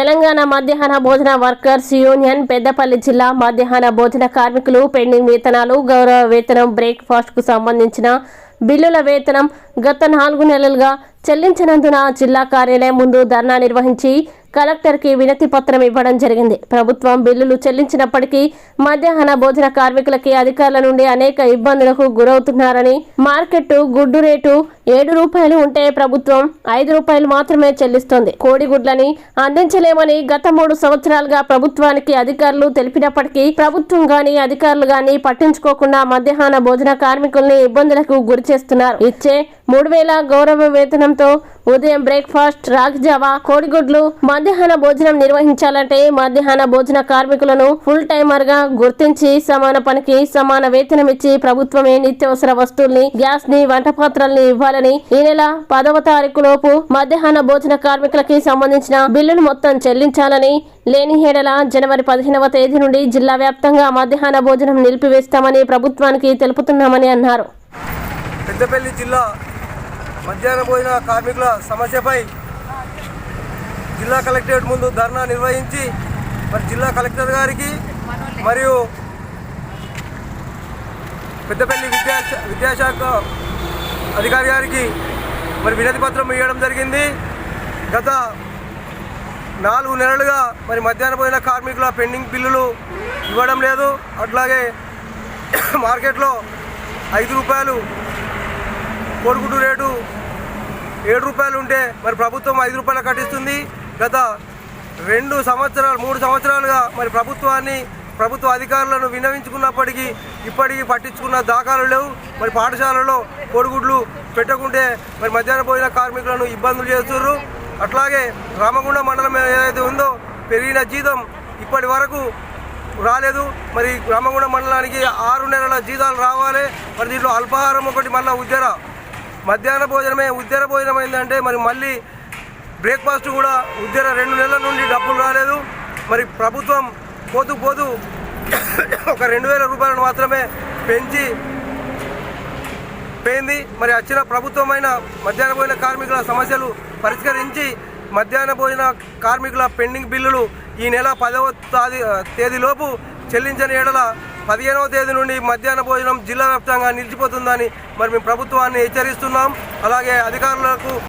తెలంగాణ మధ్యాహ్న భోజన workers union Peddapalli జిల్లా మధ్యాహ్న భోజన కార్మికులు పెండింగ్ వేతనాలు గౌరవ వేతనం బ్రేక్ఫాస్ట్కు సంబంధించిన బిల్లుల వేతనం గత నాలుగు నెలలుగా చెల్లించినందున జిల్లా కార్యాలయం ముందు ధర్నా నిర్వహించి కలెక్టర్కి వినతి పత్రం ఇవ్వడం జరిగింది. ప్రభుత్వం బిల్లులు చెల్లించినప్పటికీ మధ్యాహ్న భోజన కార్మికులకి అధికారుల నుండి అనేక ఇబ్బందులకు గురవుతున్నారని మార్కెట్ గుడ్డు రేటు ఏడు రూపాయలు ఉంటే ప్రభుత్వం ఐదు రూపాయలు మాత్రమే చెల్లిస్తోంది. కోడిగుడ్లని అందించలేమని గత మూడు సంవత్సరాలుగా ప్రభుత్వానికి అధికారులు తెలిపినప్పటికీ ప్రభుత్వం గాని అధికారులు గాని పట్టించుకోకుండా మధ్యాహ్న భోజన కార్మికుల్ని ఇబ్బందులకు గురి చేస్తున్నారు. ఇచ్చే మూడు వేల గౌరవ వేతనంతో ఉదయం బ్రేక్ఫాస్ట్ రాగిజావా కోడిగుడ్లు మధ్యాహ్న భోజనం నిర్వహించాలంటే మధ్యాహ్న భోజన కార్మికులను ఫుల్ టైమర్గా గుర్తించి సమాన పనికి సమాన వేతనం ఇచ్చి ప్రభుత్వమే నిత్యావసర వస్తువుల్ని గ్యాస్ని వంట పాత్రల్ని ఇవ్వాలని ఈ నెల పదవ తారీఖు లోపు మధ్యాహ్న భోజన కార్మికులకి సంబంధించిన బిల్లును మొత్తం చెల్లించాలని లేని హేడల జనవరి పదిహేనవ తేదీ నుండి జిల్లా వ్యాప్తంగా మధ్యాహ్న భోజనం నిలిపివేస్తామని ప్రభుత్వానికి తెలుపుతున్నామని అన్నారు. పెద్దపల్లి జిల్లా మధ్యాహ్న భోజన కార్మికుల సమస్యపై జిల్లా కలెక్టరేట్ ముందు ధర్నా నిర్వహించి మరి జిల్లా కలెక్టర్ గారికి మరియు పెద్దపల్లి విద్యా విద్యాశాఖ అధికారి గారికి మరి వినతి పత్రం ఇవ్వడం జరిగింది. గత నాలుగు నెలలుగా మరి మధ్యాహ్న పోయిన కార్మికుల పెండింగ్ బిల్లులు ఇవ్వడం లేదు. అట్లాగే మార్కెట్లో ఐదు రూపాయలు కోడిగుడ్డు రేటు ఏడు రూపాయలు ఉంటే మరి ప్రభుత్వం ఐదు రూపాయలు కట్టిస్తుంది. గత రెండు సంవత్సరాలు మూడు సంవత్సరాలుగా మరి ప్రభుత్వాన్ని ప్రభుత్వ అధికారులను విన్నవించుకున్నప్పటికీ ఇప్పటికీ పట్టించుకున్న దాఖలు లేవు. మరి పాఠశాలలో కోడిగుడ్లు పెట్టకుంటే మరి మధ్యాహ్న భోజన కార్మికులను ఇబ్బందులు చేస్తున్నారు అట్లాగే రామగుండ మండలం ఏదైతే ఉందో పెరిగిన జీతం ఇప్పటి వరకు రాలేదు. మరి రామగుండ మండలానికి ఆరు నెలల జీతాలు రావాలి. మరి దీంట్లో అల్పాహారం ఒకటి మళ్ళీ ఉద్యర మధ్యాహ్న భోజనమే ఉద్యాన భోజనం అయిందంటే మరి మళ్ళీ బ్రేక్ఫాస్ట్ కూడా ఉద్యాన రెండు నెలల నుండి డబ్బులు రాలేదు. మరి ప్రభుత్వం పోతూ పోతూ ఒక రెండు వేల రూపాయలను మాత్రమే పెంచి పోయింది. మరి వచ్చిన ప్రభుత్వమైన మధ్యాహ్న భోజన కార్మికుల సమస్యలు పరిష్కరించి మధ్యాహ్న భోజన కార్మికుల పెండింగ్ బిల్లులు ఈ నెల పదవ తాది తేదీలోపు చెల్లించని ఏడల పదిహేనవ తేదీ నుండి మధ్యాహ్న భోజనం జిల్లా వ్యాప్తంగా నిలిచిపోతుందని మరి మేము ప్రభుత్వాన్ని హెచ్చరిస్తున్నాం. అలాగే అధికారులకు